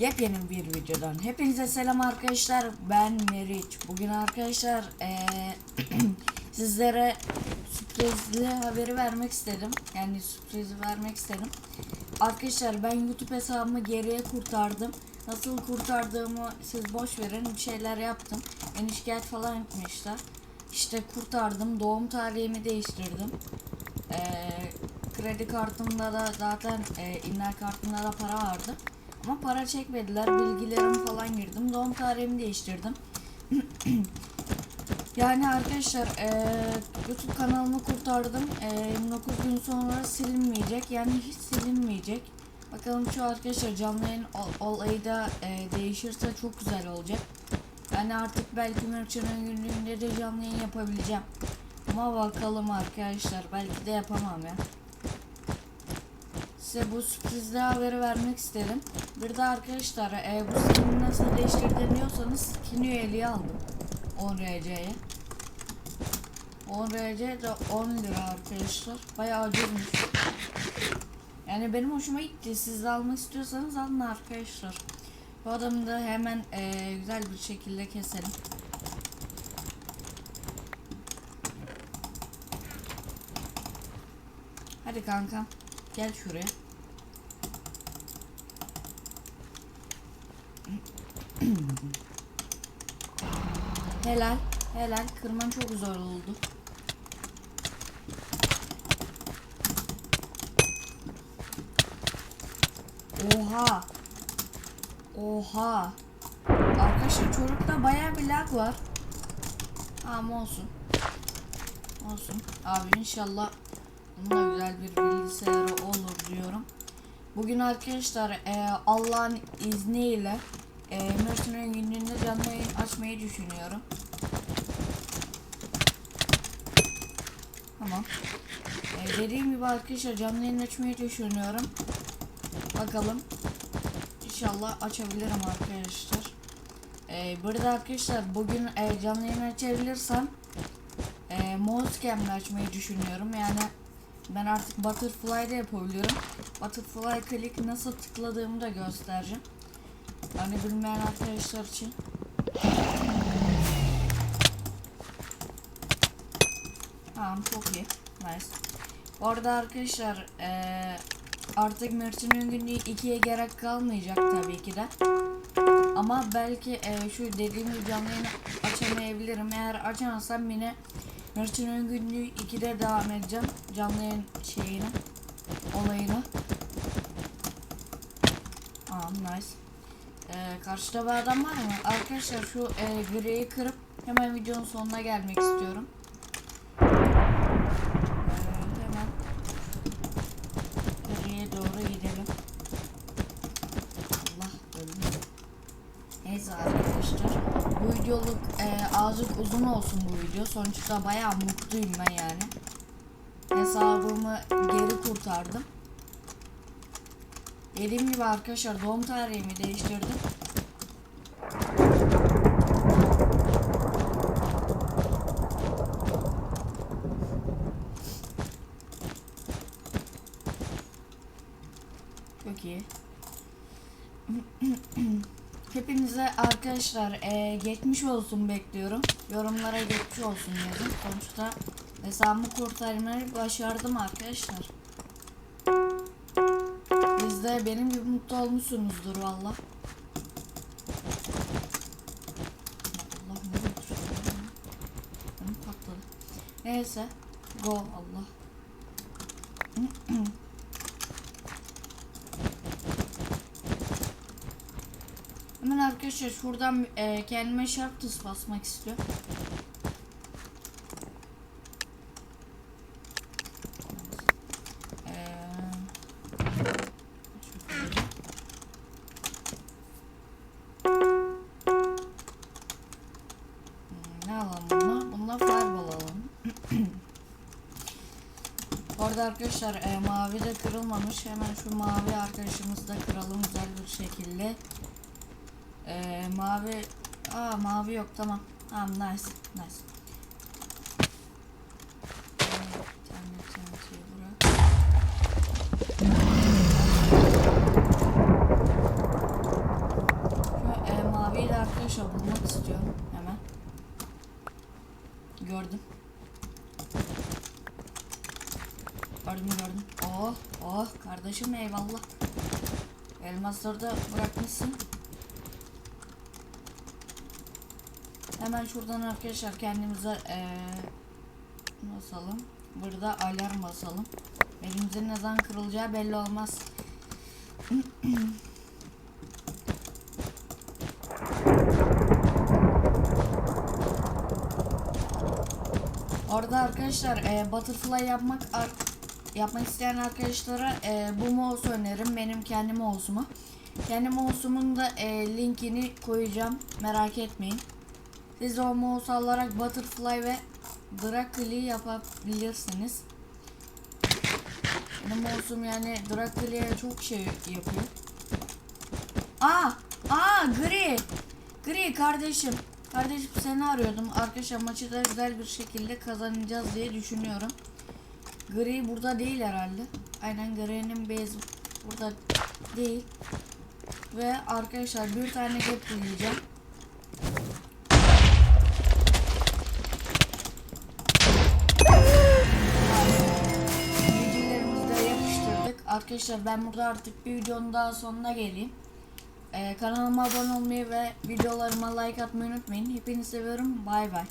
Yepyeni bir videodan hepinize selam arkadaşlar. Ben Meriç. Bugün arkadaşlar eee, sizlere sürprizli haberi vermek istedim. Yani sürprizi vermek istedim. Arkadaşlar ben YouTube hesabımı geriye kurtardım. Nasıl kurtardığımı siz boş verin bir şeyler yaptım. Beni şikayet falan etmişler. İşte kurtardım doğum tarihimi değiştirdim. Eee, kredi kartımda da zaten eee inler kartımda da para vardı ama para çekmediler. Bilgilerimi falan girdim. Doğum tarihimi değiştirdim. yani arkadaşlar eee, YouTube kanalımı kurtardım. Eee 29 gün sonra silinmeyecek. Yani hiç silinmeyecek. Bakalım şu arkadaşlar canlı yayın ol- olayı da eee, değişirse çok güzel olacak. Yani artık belki Merchant'ın günlüğünde de canlı yayın yapabileceğim. Ama bakalım arkadaşlar. Belki de yapamam ya. Size bu sürprizli haberi vermek istedim. Bir de arkadaşlar e, bu skini nasıl değiştirdiğini diyorsanız skin üyeliği aldım. 10 RC'ye. 10 RC de 10 lira arkadaşlar. Bayağı ucuzmuş. Yani benim hoşuma gitti. Siz de almak istiyorsanız alın arkadaşlar. Bu adamı da hemen e, güzel bir şekilde keselim. Hadi kanka. Gel şuraya. Helal. Helal. Kırman çok zor oldu. Oha. Oha. Arkadaşlar çocukta bayağı bir lag var. Ama olsun. Olsun. Abi inşallah bunun da güzel bir bilgisayarı olur diyorum. Bugün arkadaşlar e, Allah'ın izniyle e, Mersin'in günlüğünde canlı yayın açmayı düşünüyorum. Tamam. E, dediğim gibi arkadaşlar canlı yayın açmayı düşünüyorum. Bakalım. İnşallah açabilirim arkadaşlar. E, burada arkadaşlar bugün e, canlı yayın açabilirsem e, mouse açmayı düşünüyorum. Yani ben artık butterfly'da yapabiliyorum. Butterfly click nasıl tıkladığımı da göstereceğim. Yani bilmeyen arkadaşlar için. Tamam çok iyi. Nice. Bu arada arkadaşlar eee, artık Mert'in günlüğü 2'ye gerek kalmayacak tabii ki de. Ama belki eee, şu dediğim gibi canlı yayını açamayabilirim. Eğer açamazsam yine Mert'in günlüğü 2'de devam edeceğim. Canlı yayın şeyini, olayını. Aa nice. Ee, karşıda bir adam var mı? Arkadaşlar şu e, griyi kırıp hemen videonun sonuna gelmek istiyorum. Ee, hemen griye doğru gidelim. Allah öldüm. Neyse arkadaşlar. Bu videoluk e, azıcık uzun olsun bu video. Sonuçta bayağı mutluyum ben yani. Hesabımı geri kurtardım. Dediğim gibi arkadaşlar doğum tarihimi değiştirdim. Çok iyi. Hepinize arkadaşlar eee, geçmiş olsun bekliyorum. Yorumlara geçmiş olsun yazın. Sonuçta hesabımı kurtarmayı başardım arkadaşlar. De benim gibi mutlu olmuşsunuzdur valla. Allah ne? Benim patladı. Neyse. Go Allah. Hemen arkadaşlar şuradan e, kendime tıs basmak istiyorum. Arada arkadaşlar e, mavi de kırılmamış. Hemen şu mavi arkadaşımızı da kıralım güzel bir şekilde. E, mavi... Aa mavi yok tamam. Tamam nice. Nice. E, bir tane TNT'yi bırak. arkadaşlar bulmak istiyorum hemen. Gördüm. Gördüm gördüm. Oh oh kardeşim eyvallah. Elmasları da bırakmışsın. Hemen şuradan arkadaşlar kendimize eee basalım. Burada alarm basalım. Elimizin ne zaman kırılacağı belli olmaz. Orada arkadaşlar e, butterfly yapmak ar- yapmak isteyen arkadaşlara e, bu mouse öneririm. Benim kendi mouse'umu. Kendi mouse'umun da e, linkini koyacağım. Merak etmeyin. Siz o mouse alarak butterfly ve Draculi yapabilirsiniz. Benim mouse'um yani Draculi'ye çok şey yapıyor. Aa! Aa! Gri! Gri kardeşim. Kardeşim seni arıyordum. Arkadaşlar maçı da güzel bir şekilde kazanacağız diye düşünüyorum. Gri burada değil herhalde. Aynen Gri'nin base burada değil. Ve arkadaşlar bir tane de yapıştırdık. Arkadaşlar ben burada artık bir videonun daha sonuna geleyim. Ee, kanalıma abone olmayı ve videolarıma like atmayı unutmayın. Hepinizi seviyorum. Bay bay.